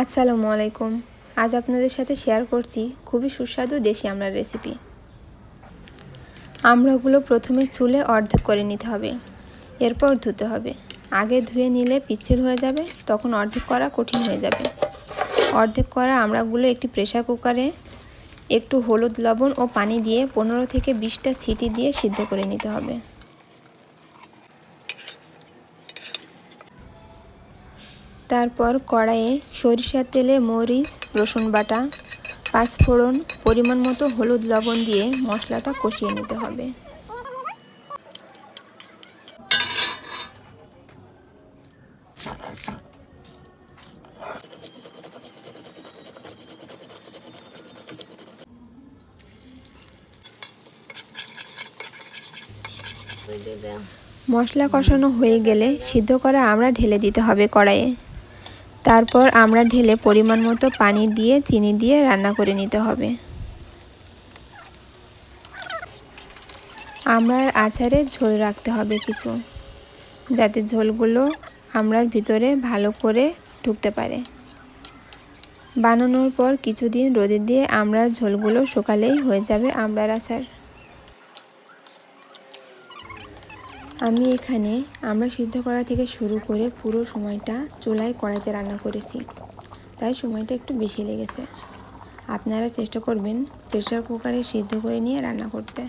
আসসালামু আলাইকুম। আজ আপনাদের সাথে শেয়ার করছি খুবই সুস্বাদু দেশি আমড়ার রেসিপি আমড়াগুলো প্রথমে চুলে অর্ধেক করে নিতে হবে। এরপর ধুতে হবে। আগে ধুয়ে নিলে পিচ্ছিল হয়ে যাবে, তখন অর্ধেক করা কঠিন হয়ে যাবে। অর্ধেক করা আমড়াগুলো একটি প্রেশার কুকারে একটু হলুদ লবণ ও পানি দিয়ে পনেরো থেকে বিশটা সিটি দিয়ে সিদ্ধ করে নিতে হবে। তারপর কড়াইয়ে সরিষার তেলে মরিচ, রসুন বাটা, পাঁচফোড়ন, পরিমাণ মতো হলুদ লবণ দিয়ে মশলাটা কষিয়ে নিতে হবে। মশলা কষানো হয়ে গেলে সিদ্ধ করা আমরা ঢেলে দিতে হবে কড়াইয়ে। তারপর আমরা ঢেলে পরিমাণ মতো পানি দিয়ে চিনি দিয়ে রান্না করে নিতে হবে। আমরার আচারে ঝোল রাখতে হবে কিছু, যাতে ঝোলগুলো আমরার ভিতরে ভালো করে ঢুকতে পারে। বানানোর পর কিছুদিন রোদে দিয়ে আমরার ঝোলগুলো শুকালেই হয়ে যাবে আমরার আচার। আমি এখানে আমরা সিদ্ধ করা থেকে শুরু করে পুরো সময়টা চুলায় কড়াইতে রান্না করেছি। তাই সময়টা একটু বেশি লেগেছে। আপনারা চেষ্টা করবেন প্রেশার কুকারে সিদ্ধ করে নিয়ে রান্না করতে।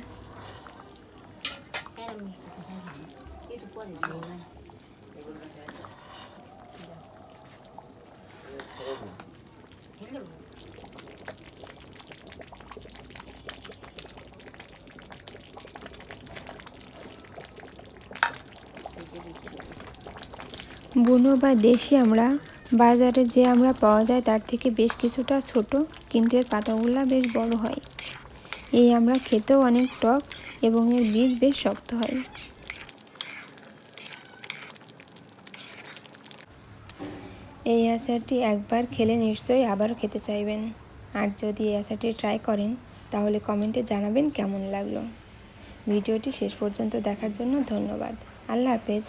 বুনো বা দেশি আমরা, বাজারে যে আমরা পাওয়া যায় তার থেকে বেশ কিছুটা ছোট, কিন্তু এর পাতাগুলো বেশ বড় হয়। এই আমরা খেতেও অনেক টক এবং এর বীজ বেশ শক্ত হয়। এই আচারটি একবার খেলে নিশ্চয়ই আবারও খেতে চাইবেন। আর যদি এই আচারটি ট্রাই করেন, তাহলে কমেন্টে জানাবেন কেমন লাগল। ভিডিওটি শেষ পর্যন্ত দেখার জন্য ধন্যবাদ। আল্লাহ হাফেজ।